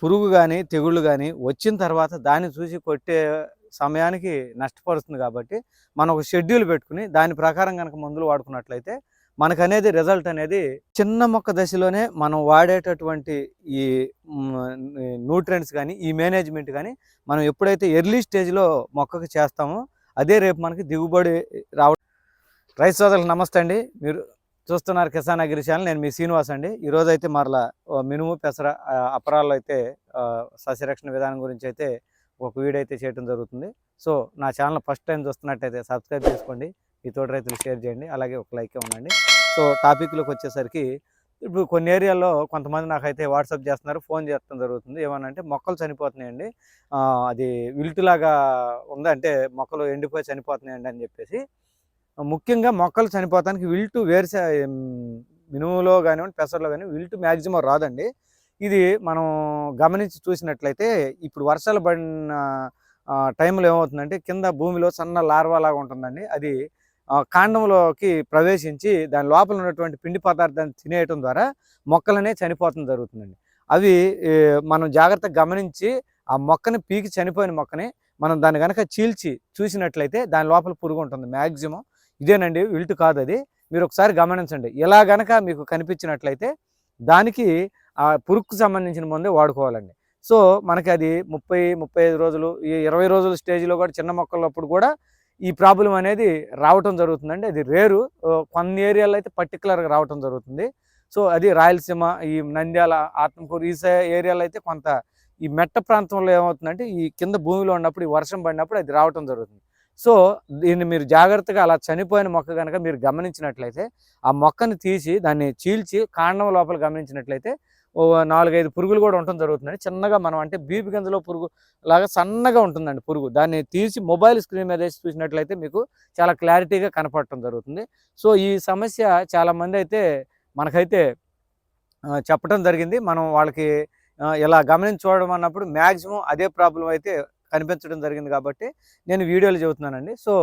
పురుగు కానీ తెగుళ్ళు కానీ వచ్చిన తర్వాత దాన్ని చూసి కొట్టే సమయానికి నష్టపడుతుంది కాబట్టి మనం ఒక షెడ్యూల్ పెట్టుకుని దాని ప్రకారం కనుక మందులు వాడుకున్నట్లయితే మనకనేది రిజల్ట్ అనేది చిన్న మొక్క దశలోనే మనం వాడేటటువంటి ఈ న్యూట్రియంట్స్ కానీ ఈ మేనేజ్మెంట్ కానీ మనం ఎప్పుడైతే ఎర్లీ స్టేజ్లో మొక్కకు చేస్తామో అదే రేపు మనకి దిగుబడి రావడం. రైతు సోదరులకు నమస్తే అండి. మీరు చూస్తున్నారు కిసాన్ అగ్రి ఛానల్ నేను మీ శ్రీనివాస్ అండి. ఈరోజు అయితే మరలా మినుము పెసర అపరాల్లో అయితే సస్యరక్షణ విధానం గురించి అయితే ఒక వీడియో అయితే చేయడం జరుగుతుంది. సో నా ఛానల్ ఫస్ట్ టైం చూస్తున్నట్టయితే సబ్స్క్రైబ్ చేసుకోండి. ఈ తోటి రైతులు షేర్ చేయండి. అలాగే ఒక లైక్ ఉండండి సో టాపిక్లోకి వచ్చేసరికి ఇప్పుడు కొన్ని ఏరియాల్లో కొంతమంది నాకైతే వాట్సాప్ చేస్తున్నారు ఫోన్ చేయడం జరుగుతుంది. ఏమనంటే మొక్కలు చనిపోతున్నాయండి. అది విల్టులాగా ఉందంటే మొక్కలు ఎండిపోయి చనిపోతున్నాయండి అని చెప్పేసి ముఖ్యంగా మొక్కలు చనిపోతానికి విల్టు వేరుసే మినుములో కానివ్వండి పెసర్లో కానీ విల్టు మ్యాక్సిమం రాదండి. ఇది మనం గమనించి చూసినట్లయితే ఇప్పుడు వర్షాలు పడిన టైంలో ఏమవుతుందంటే కింద భూమిలో సన్న లార్వా లాగా ఉంటుందండి. అది కాండంలోకి ప్రవేశించి దాని లోపల ఉన్నటువంటి పిండి పదార్థాన్ని తినేయటం ద్వారా మొక్కలనే చనిపోతుంది జరుగుతుందండి. అవి మనం జాగ్రత్తగా గమనించి ఆ మొక్కని పీకి చనిపోయిన మొక్కని మనం దాన్ని కనుక చీల్చి చూసినట్లయితే దాని లోపల పురుగు ఉంటుంది మ్యాక్సిమం ఇదేనండి విల్ట్ కాదు అది. మీరు ఒకసారి గమనించండి. ఇలా గనక మీకు కనిపించినట్లయితే దానికి ఆ పురుక్కు సంబంధించిన మందే వాడుకోవాలండి. సో మనకి అది ముప్పై ముప్పై ఐదు రోజులు ఈ ఇరవై రోజుల స్టేజ్లో కూడా చిన్న మొక్కలప్పుడు కూడా ఈ ప్రాబ్లం అనేది రావటం జరుగుతుందండి. అది రేరు కొన్ని ఏరియాలో అయితే పర్టికులర్గా రావటం జరుగుతుంది. సో అది రాయలసీమ ఈ నంద్యాల ఆత్మకూరు ఈ ఏరియాలో అయితే కొంత ఈ మెట్ట ప్రాంతంలో ఏమవుతుందంటే ఈ కింద భూమిలో ఉన్నప్పుడు ఈ వర్షం పడినప్పుడు అది రావటం జరుగుతుంది. సో దీన్ని మీరు జాగ్రత్తగా అలా చనిపోయిన మొక్క కనుక మీరు గమనించినట్లయితే ఆ మొక్కని తీసి దాన్ని చీల్చి కాండం లోపల గమనించినట్లయితే ఓ నాలుగైదు పురుగులు కూడా ఉండటం జరుగుతుందండి. చిన్నగా మనం అంటే బీపీ గింజలో పురుగు లాగా సన్నగా ఉంటుందండి పురుగు. దాన్ని తీసి మొబైల్ స్క్రీన్ మీద వేసి చూసినట్లయితే మీకు చాలా క్లారిటీగా కనపడటం జరుగుతుంది. సో ఈ సమస్య చాలామంది అయితే మనకైతే చెప్పడం జరిగింది. మనం వాళ్ళకి ఇలా గమనించి చూడడం అన్నప్పుడు మ్యాక్సిమం అదే ప్రాబ్లం అయితే కనిపించడం జరిగింది కాబట్టి నేను వీడియోలు చెబుతున్నానండి. సో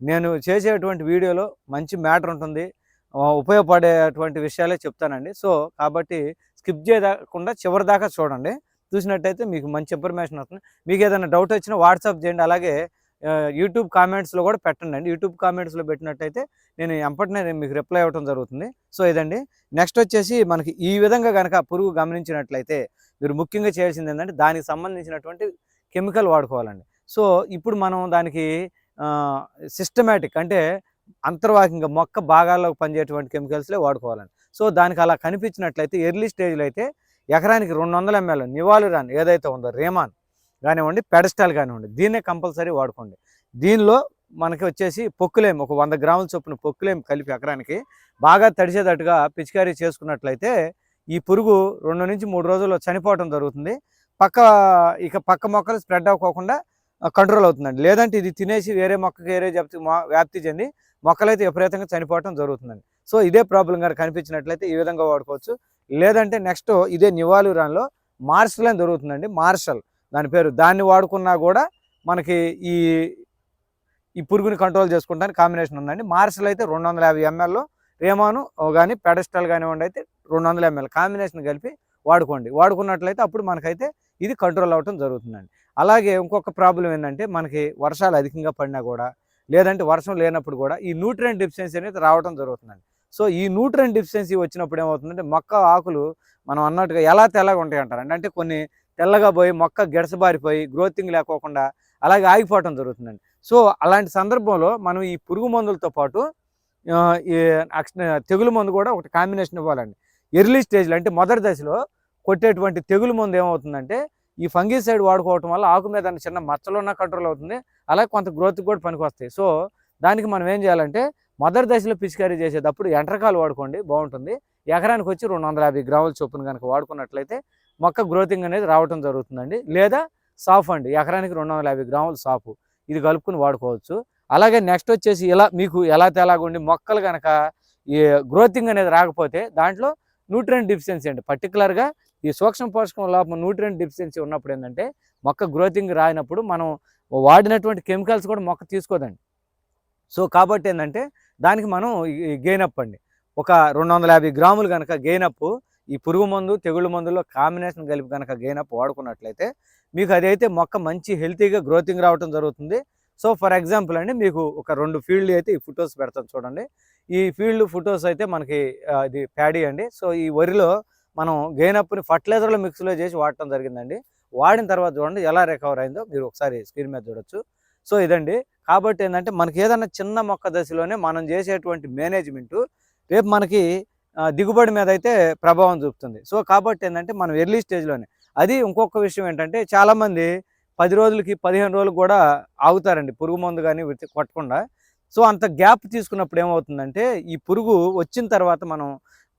నేను చేసేటువంటి వీడియోలో మంచి మ్యాటర్ ఉంటుంది. ఉపయోగపడేటువంటి విషయాలే చెప్తానండి. సో కాబట్టి స్కిప్ చేయకుండా చివరి దాకా చూడండి. చూసినట్టయితే మీకు మంచి ఇన్ఫర్మేషన్ వస్తుంది. మీకు ఏదైనా డౌట్ వచ్చినా వాట్సాప్ చేయండి. అలాగే యూట్యూబ్ కామెంట్స్లో కూడా పెట్టండి అండి యూట్యూబ్ కామెంట్స్లో పెట్టినట్టయితే నేను ఎంపటినే నేను మీకు రిప్లై అవ్వడం జరుగుతుంది. సో ఇదండి. నెక్స్ట్ వచ్చేసి మనకి ఈ విధంగా కనుక పురుగు గమనించినట్లయితే మీరు ముఖ్యంగా చేయాల్సింది ఏంటంటే దానికి సంబంధించినటువంటి కెమికల్ వాడుకోవాలండి. సో ఇప్పుడు మనం దానికి సిస్టమేటిక్ అంటే అంతర్వాహికంగా మొక్క భాగాల్లో పనిచేటువంటి కెమికల్స్లే వాడుకోవాలండి. సో దానికి అలా కనిపించినట్లయితే ఎర్లీ స్టేజ్లో అయితే ఎకరానికి రెండు వందల ఎంఎల్ నివాలురాన్ ఏదైతే ఉందో రేమాన్ కానివ్వండి పెడస్టాల్ కానివ్వండి దీన్నే కంపల్సరీ వాడుకోండి. దీనిలో మనకి వచ్చేసి పొక్కులేం ఒక వంద గ్రాముల చొప్పున పొక్కులేం కలిపి ఎకరానికి బాగా తడిసేటట్టుగా పిచికారీ చేసుకున్నట్లయితే ఈ పురుగు రెండు నుంచి మూడు రోజుల్లో చనిపోవటం జరుగుతుంది. పక్క ఇక పక్క మొక్కలు స్ప్రెడ్ అవ్వకోకుండా కంట్రోల్ అవుతుందండి. లేదంటే ఇది తినేసి వేరే మొక్కకి వేరే జప్తి వ్యాప్తి చెంది మొక్కలైతే విపరీతంగా చనిపోవటం జరుగుతుందండి. సో ఇదే ప్రాబ్లం గారు కనిపించినట్లయితే ఈ విధంగా వాడుకోవచ్చు. లేదంటే నెక్స్ట్ ఇదే నివాలురాన్లో మార్షల్ అని దొరుకుతుందండి. మార్షల్ దాని పేరు. దాన్ని వాడుకున్నా కూడా మనకి ఈ ఈ పురుగుని కంట్రోల్ చేసుకుంటానికి కాంబినేషన్ ఉందండి. మార్షల్ అయితే రెండు వందల యాభై ఎంఎల్ రేమాను కానీ పెడస్టల్ కానివ్వండి అయితే రెండు వందల ఎంఎల్ కాంబినేషన్ కలిపి వాడుకోండి. వాడుకున్నట్లయితే అప్పుడు మనకైతే ఇది కంట్రోల్ అవ్వటం జరుగుతుందండి. అలాగే ఇంకొక ప్రాబ్లం ఏంటంటే మనకి వర్షాలు అధికంగా పడినా కూడా లేదంటే వర్షం లేనప్పుడు కూడా ఈ న్యూట్రియం డిఫిషియన్సీ అనేది రావడం జరుగుతుందండి. సో ఈ న్యూట్రియం డిఫిషియన్సీ వచ్చినప్పుడు ఏమవుతుందంటే మొక్క ఆకులు మనం అన్నట్టుగా ఎలా తెల్లగా ఉంటాయి అంటారండి. అంటే కొన్ని తెల్లగా పోయి మొక్క గెడసబారిపోయి గ్రోతింగ్ లేకోకుండా అలాగే ఆగిపోవటం జరుగుతుందండి. సో అలాంటి సందర్భంలో మనం ఈ పురుగు మందులతో పాటు ఈ అక్ష- తెగులు మందు కూడా ఒకటి కాంబినేషన్ ఇవ్వాలండి. ఎర్లీ స్టేజ్లో అంటే మొదటి దశలో కొట్టేటువంటి తెగులు మందు ఏమవుతుందంటే ఈ ఫంగిసైడ్ వాడుకోవటం వల్ల ఆకు మీద చిన్న మచ్చలు ఉన్న కంట్రోల్ అవుతుంది. అలాగే కొంత గ్రోత్ కూడా పనికొస్తాయి. సో దానికి మనం ఏం చేయాలంటే మొదటి దశలో పిచికారీ చేసేటప్పుడు ఎంట్రకాలు వాడుకోండి బాగుంటుంది. ఎకరానికి వచ్చి రెండు వందల యాభై గ్రాముల చొప్పున కనుక వాడుకున్నట్లయితే మొక్క గ్రోతింగ్ అనేది రావటం జరుగుతుందండి. లేదా సాఫ్ అండి ఎకరానికి రెండు వందల యాభై గ్రాములు సాఫ్ ఇది కలుపుకుని వాడుకోవచ్చు. అలాగే నెక్స్ట్ వచ్చేసి ఇలా మీకు ఎలా తేలాగుండి మొక్కలు కనుక ఈ గ్రోతింగ్ అనేది రాకపోతే దాంట్లో న్యూట్రియంట్ డిఫిషియన్సీ అండి. పర్టికులర్గా ఈ సూక్ష్మ పోషకం లోపల న్యూట్రియంట్ డిఫిషియన్సీ ఉన్నప్పుడు ఏంటంటే మొక్క గ్రోతింగ్ రాయినప్పుడు మనం వాడినటువంటి కెమికల్స్ కూడా మొక్క తీసుకోదండి. సో కాబట్టి ఏంటంటే దానికి మనం గెయిన్ అప్ అండి. ఒక రెండు వందల యాభై గ్రాములు కనుక గెయిన్ అప్ ఈ పురుగు మందు తెగుళ్ళ మందులో కాంబినేషన్ కలిపి కనుక గెయినప్ వాడుకున్నట్లయితే మీకు అదైతే మొక్క మంచి హెల్తీగా గ్రోతింగ్ రావటం జరుగుతుంది. సో ఫర్ ఎగ్జాంపుల్ అండి మీకు ఒక రెండు ఫీల్డ్ అయితే ఈ ఫొటోస్ పెడతాను చూడండి. ఈ ఫీల్డ్ ఫొటోస్ అయితే మనకి అది ఇది ప్యాడీ అండి. సో ఈ వరిలో మనం గెయినప్ని ఫర్టిలైజర్లో మిక్స్లో చేసి వాడటం జరిగిందండి. వాడిన తర్వాత చూడండి ఎలా రికవర్ అయిందో మీరు ఒకసారి స్క్రీన్ మీద చూడొచ్చు. సో ఇదండి. కాబట్టి ఏంటంటే మనకి ఏదైనా చిన్న మొక్క దశలోనే మనం చేసేటువంటి మేనేజ్మెంటు రేపు మనకి దిగుబడి మీద అయితే ప్రభావం చూపుతుంది. సో కాబట్టి ఏంటంటే మనం ఎర్లీ స్టేజ్లోనే అది ఇంకొక విషయం ఏంటంటే చాలామంది పది రోజులకి పదిహేను రోజులకు కూడా ఆగుతారండి. పురుగు మందు కానీ కొట్టకుండా. సో అంత గ్యాప్ తీసుకున్నప్పుడు ఏమవుతుందంటే ఈ పురుగు వచ్చిన తర్వాత మనం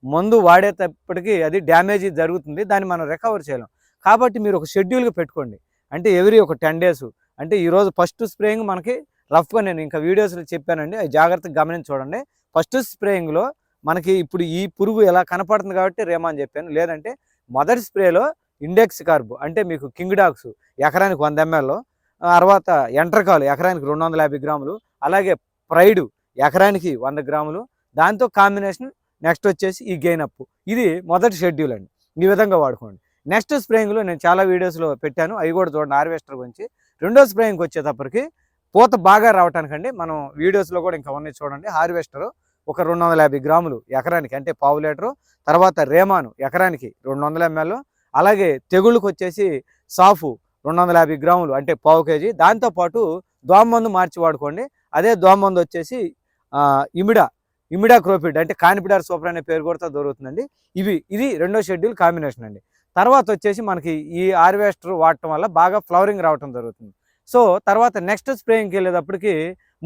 మందు వాడేటప్పటికీ అది డ్యామేజ్ జరుగుతుంది దాన్ని మనం రికవర్ చేయలేం. కాబట్టి మీరు ఒక షెడ్యూల్గా పెట్టుకోండి. అంటే ఎవ్రీ ఒక టెన్ డేస్ అంటే ఈరోజు ఫస్ట్ స్ప్రేయింగ్ మనకి రఫ్గా నేను ఇంకా వీడియోస్లో చెప్పానండి అది జాగ్రత్తగా గమనించి చూడండి. ఫస్ట్ స్ప్రేయింగ్లో మనకి ఇప్పుడు ఈ పురుగు ఎలా కనపడుతుంది కాబట్టి రేమా అని చెప్పాను. లేదంటే మొదటి స్ప్రేలో ఇండెక్స్ కార్బ్ అంటే మీకు కింగ్ డాగ్స్ ఎకరానికి వంద ఎంఎల్ తర్వాత ఎంట్రకాలు ఎకరానికి రెండు వందల యాభై గ్రాములు అలాగే ప్రైడ్ ఎకరానికి వంద గ్రాములు దాంతో కాంబినేషన్ నెక్స్ట్ వచ్చేసి ఈ గెయిన్ అప్. ఇది మొదటి షెడ్యూల్ అండి. ఈ విధంగా వాడుకోండి. నెక్స్ట్ స్ప్రేయింగ్లో నేను చాలా వీడియోస్లో పెట్టాను. అవి కూడా చూడండి హార్వెస్టర్ గురించి. రెండో స్ప్రేయింగ్కి వచ్చేటప్పటికి పూత బాగా రావటానికండి మనం వీడియోస్లో కూడా ఇంకా ఉన్నాయి చూడండి. హార్వెస్టర్ ఒక రెండు వందల యాభై గ్రాములు ఎకరానికి అంటే పావు లీటరు. తర్వాత రేమాను ఎకరానికి రెండు వందల ఎంఎల్. అలాగే తెగుళ్ళకు వచ్చేసి సాఫు రెండు వందల యాభై గ్రాములు అంటే పావు కేజీ. దాంతోపాటు దోమ మందు మార్చి వాడుకోండి. అదే దోమ మందు వచ్చేసి ఇమిడ ఇమిడా ఇమిడా క్రోపిడ్ అంటే కానిపిడార్ సూపర్ అనే పేరు కూడా దొరుకుతుందండి. ఇవి ఇది రెండో షెడ్యూల్ కాంబినేషన్ అండి. తర్వాత వచ్చేసి మనకి ఈ హార్వెస్టర్ వాడటం వల్ల బాగా ఫ్లవరింగ్ రావటం జరుగుతుంది. సో తర్వాత నెక్స్ట్ స్ప్రేయింగ్కి వెళ్ళేటప్పటికి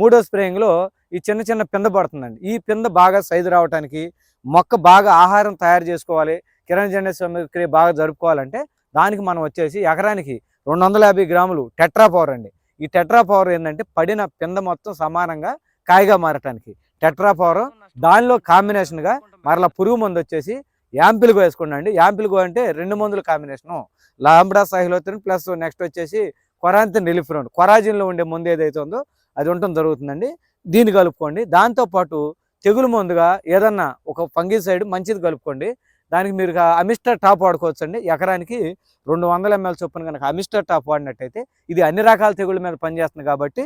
మూడో స్ప్రేయింగ్లో ఈ చిన్న చిన్న పింద పడుతుందండి. ఈ పింద బాగా సైజు రావడానికి మొక్క బాగా ఆహారం తయారు చేసుకోవాలి కిరణజన్య క్రియ బాగా జరుపుకోవాలంటే దానికి మనం వచ్చేసి ఎకరానికి రెండు వందల యాభై గ్రాములు టెట్రా పవర్ అండి. ఈ టెట్రా పవర్ ఏంటంటే పడిన పింద మొత్తం సమానంగా కాయగా మారటానికి. టెట్రా పవర్ దానిలో కాంబినేషన్గా మరలా పురుగు మందు వచ్చేసి యాంపిల్గో వేసుకోండి అండి యాంపిల్గో అంటే రెండు మందుల combination lambda cyhalothrin plus next వచ్చేసి కొరాంతిన్ రిలిఫ్రోన్ కొరాజిన్లో ఉండే మందు ఏదైతే ఉందో అది ఉండటం జరుగుతుందండి. దీన్ని కలుపుకోండి. దాంతోపాటు తెగులు మందుగా ఏదన్నా ఒక ఫంగిసైడ్ మంచిది కలుపుకోండి. దానికి మీరు అమిస్టర్ టాప్ వాడుకోవచ్చు అండి ఎకరానికి రెండు వందల ఎంఎల్ చొప్పున కనుక అమిస్టర్ టాప్ వాడినట్టయితే ఇది అన్ని రకాల తెగుళ్ళ మీద పనిచేస్తుంది కాబట్టి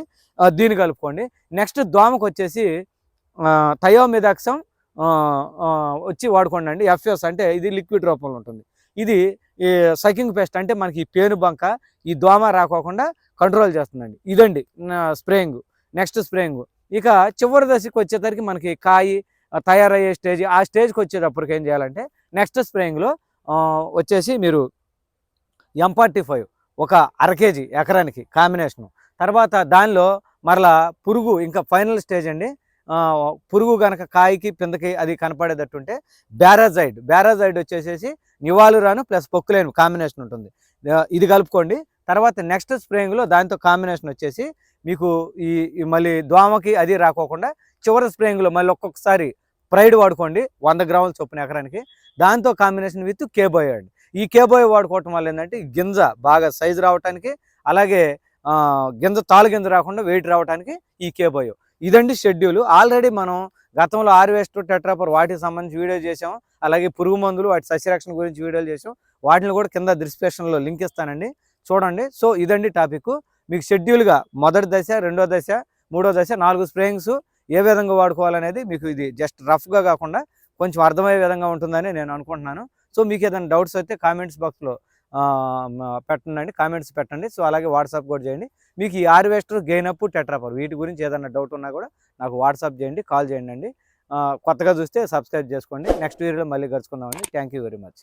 దీన్ని కలుపుకోండి. నెక్స్ట్ దోమకు వచ్చేసి థయోమిదాక్సం వచ్చి వాడుకోండి అండి. ఎఫ్ఎస్ అంటే ఇది లిక్విడ్ రూపంలో ఉంటుంది. ఇది ఈ సకింగ్ పెస్ట్ అంటే మనకి ఈ పేను బంక ఈ దోమ రాకోకుండా కంట్రోల్ చేస్తుందండి. ఇదండి స్ప్రేయింగ్. Next spraying. ఇక చివరి దశకి వచ్చేసరికి మనకి కాయి తయారయ్యే స్టేజ్ ఆ స్టేజ్కి వచ్చేటప్పటికి ఏం చేయాలంటే నెక్స్ట్ స్ప్రేయింగ్లో వచ్చేసి మీరు ఎంఫార్టీ ఫైవ్ ఒక అర కేజీ ఎకరానికి కాంబినేషను. తర్వాత దానిలో మరలా పురుగు ఇంకా ఫైనల్ స్టేజ్ అండి. పురుగు కనుక కాయకి పిందకి అది కనపడేటట్టుంటే బ్యారాజైడ్ బ్యారాజైడ్ వచ్చేసేసి నివాలురాను ప్లస్ పొక్కులేను కాంబినేషన్ ఉంటుంది. ఇది కలుపుకోండి. తర్వాత నెక్స్ట్ స్ప్రేయింగ్లో దాంతో కాంబినేషన్ వచ్చేసి మీకు ఈ మళ్ళీ దోమకి అది రాకోకుండా చివరి స్ప్రేయింగ్లో మళ్ళీ ఒక్కొక్కసారి ప్రైడ్ వాడుకోండి వంద గ్రాముల చొప్పున ఎకరానికి. దాంతో కాంబినేషన్ విత్ కేబోయ్ అండి ఈ కేబోయ్ వాడుకోవటం వల్ల ఏంటంటే గింజ బాగా సైజు రావడానికి అలాగే గింజ తాలు గింజ రాకుండా వెయిట్ రావడానికి ఈ కేబోయో. ఇదండి షెడ్యూల్. ఆల్రెడీ మనం గతంలో ఆర్వేస్ట్ టెట్రాపర్ వాటికి సంబంధించి వీడియో చేసాం అలాగే పురుగు మందులు వాటి సస్యరక్షణ గురించి వీడియోలు చేసాం వాటిని కూడా కింద డిస్క్రిప్షన్లో లింక్ ఇస్తానండి. చూడండి. సో ఇదండి టాపిక్. మీకు షెడ్యూల్గా మొదటి దశ రెండో దశ మూడో దశ నాలుగు స్ప్రేయింగ్స్ ఏ విధంగా వాడుకోవాలనేది మీకు ఇది జస్ట్ రఫ్గా కాకుండా కొంచెం అర్థమయ్యే విధంగా ఉంటుందని నేను అనుకుంటున్నాను. సో మీకు ఏదైనా డౌట్స్ అయితే కామెంట్స్ బాక్స్లో పెట్టండి కామెంట్స్ పెట్టండి. సో అలాగే వాట్సాప్ కూడా చేయండి. మీకు ఈ హార్వెస్టర్ గెయిన్ అప్ టెట్రాపర్ వీటి గురించి ఏదైనా డౌట్ ఉన్నా కూడా నాకు వాట్సాప్ చేయండి కాల్ చేయండి అండి కొత్తగా చూస్తే సబ్స్క్రైబ్ చేసుకోండి. నెక్స్ట్ వీడియోలో మళ్ళీ కలుసుకుందామండి. Thank you very much.